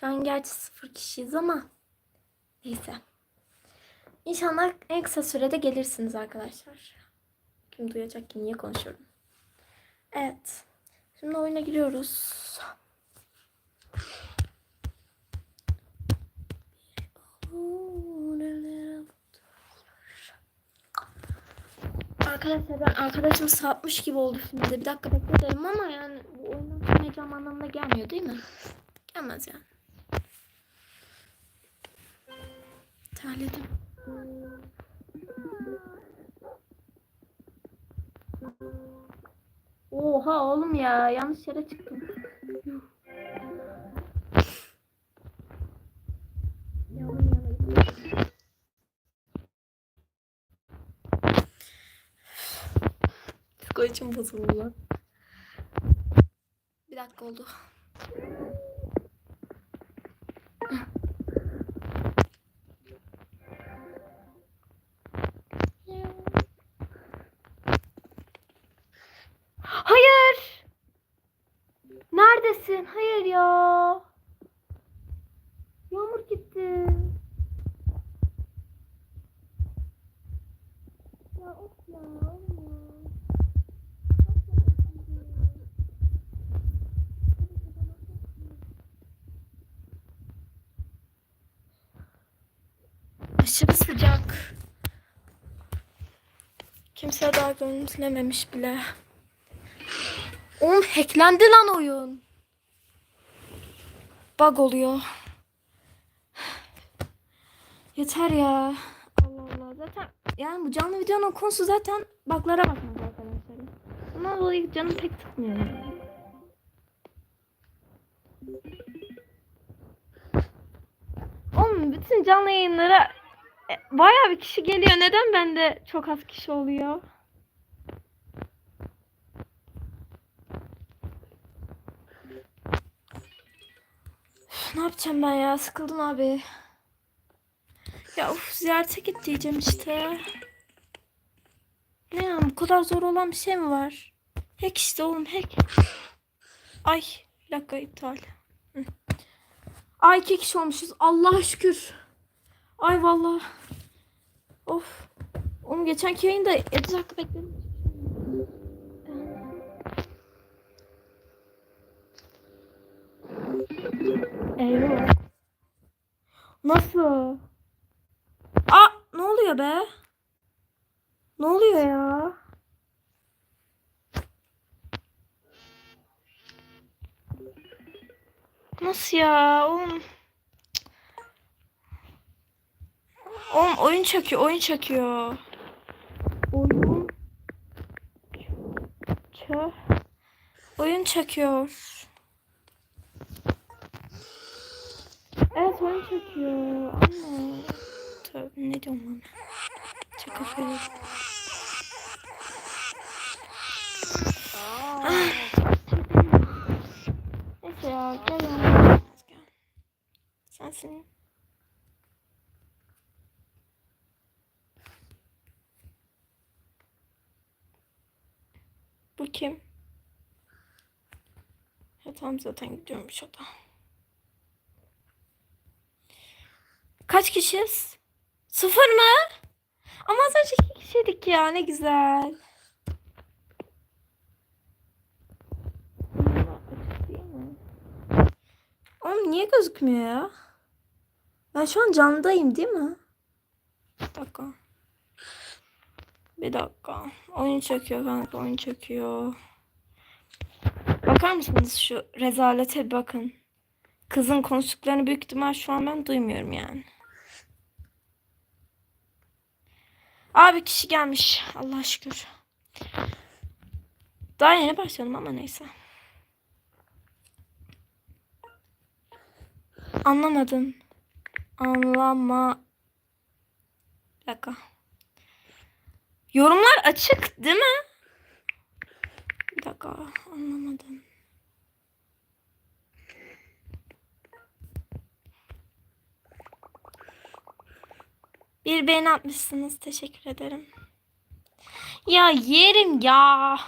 Şu an gerçi sıfır kişiyiz ama neyse. İnşallah en kısa sürede gelirsiniz arkadaşlar. Kim duyacak ki niye konuşuyorum. Evet. Şimdi oyuna giriyoruz. Arkadaşlar ben arkadaşım sapmış gibi oldu şimdi. Bir dakika bekleyelim ama yani bu oyundan anlamına gelmiyor değil mi? Gelmez yani. Terledim. Oha oğlum ya yanlış yere çıktım. Psikolojim bozuldu lan. Bir dakika oldu. Hayır. Neredesin? Hayır ya. Yağmur gitti. Ya of ya. Aşırı sıcak. Kimse daha görüntülememiş bile. Oğlum hacklendi lan oyun. Bug oluyor. Yeter ya. Allah Allah. Zaten yani bu canlı videonun konusu zaten bug'lara bakmak arkadaşlar. Bundan dolayı canım pek yani. Oğlum bütün canlı yayınlara e, bayağı bir kişi geliyor. Neden bende çok az kişi oluyor? Ne yapacağım ben ya? Sıkıldım abi. Ya uf ziyarete git diyeceğim işte. Ne ya bu kadar zor olan bir şey mi var? Hack işte oğlum hack. Ay bir dakika iptal. Ay iki kişi olmuşuz. Allah'a şükür. Ay vallahi. Of. Oğlum geçenki yayında 7 dakika bekledim. Nasıl? Aa ne oluyor be? Ne oluyor ya? Nasıl ya? Oğlum. Oğlum oyun çakıyor, oyun çakıyor. Oyun. Çö. Oyun çakıyor. Evet oyun çekiyor ama Tövbe ne diyorum lan Çok Ah. Neyse ya gel ya. Sensin Bu kim? Ya tamam zaten gidiyormuş o da. Kaç kişiyiz? Sıfır mı? Ama az önce iki kişiydik ya ne güzel. Oğlum niye gözükmüyor ya? Ben şu an canlıdayım değil mi? Bir dakika. Bir dakika. Oyun çekiyor kanka oyun çekiyor. Bakar mısınız şu rezalete bakın. Kızın konuştuklarını büyük ihtimal şu an ben duymuyorum yani. Abi kişi gelmiş. Allah şükür. Daha yeni başladım ama neyse. Anlamadım. Anlama. Bir dakika. Yorumlar açık değil mi? Bir dakika. Anlamadım. Bir beğeni atmışsınız. Teşekkür ederim. Ya yerim ya.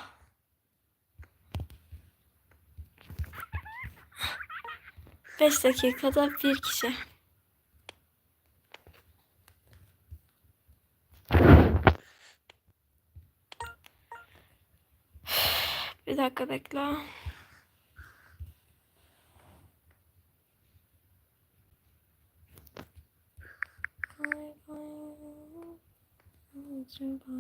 5 dakikada bir kişi. Bir dakika bekle. Acaba.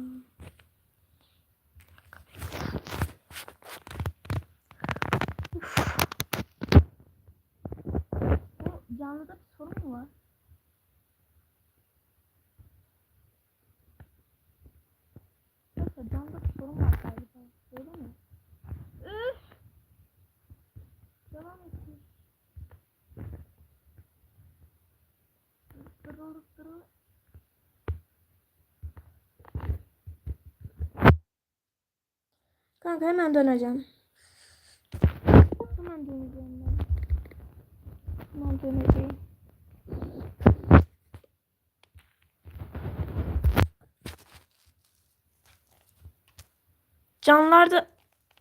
Bu canlıda bir sorun mu var? Neyse canlıda bir sorun var galiba. Öyle mi? Üf! Devam etmiş. Durur durur. Hemen döneceğim. Hemen döneceğim ben. Hemen döneceğim. Canlarda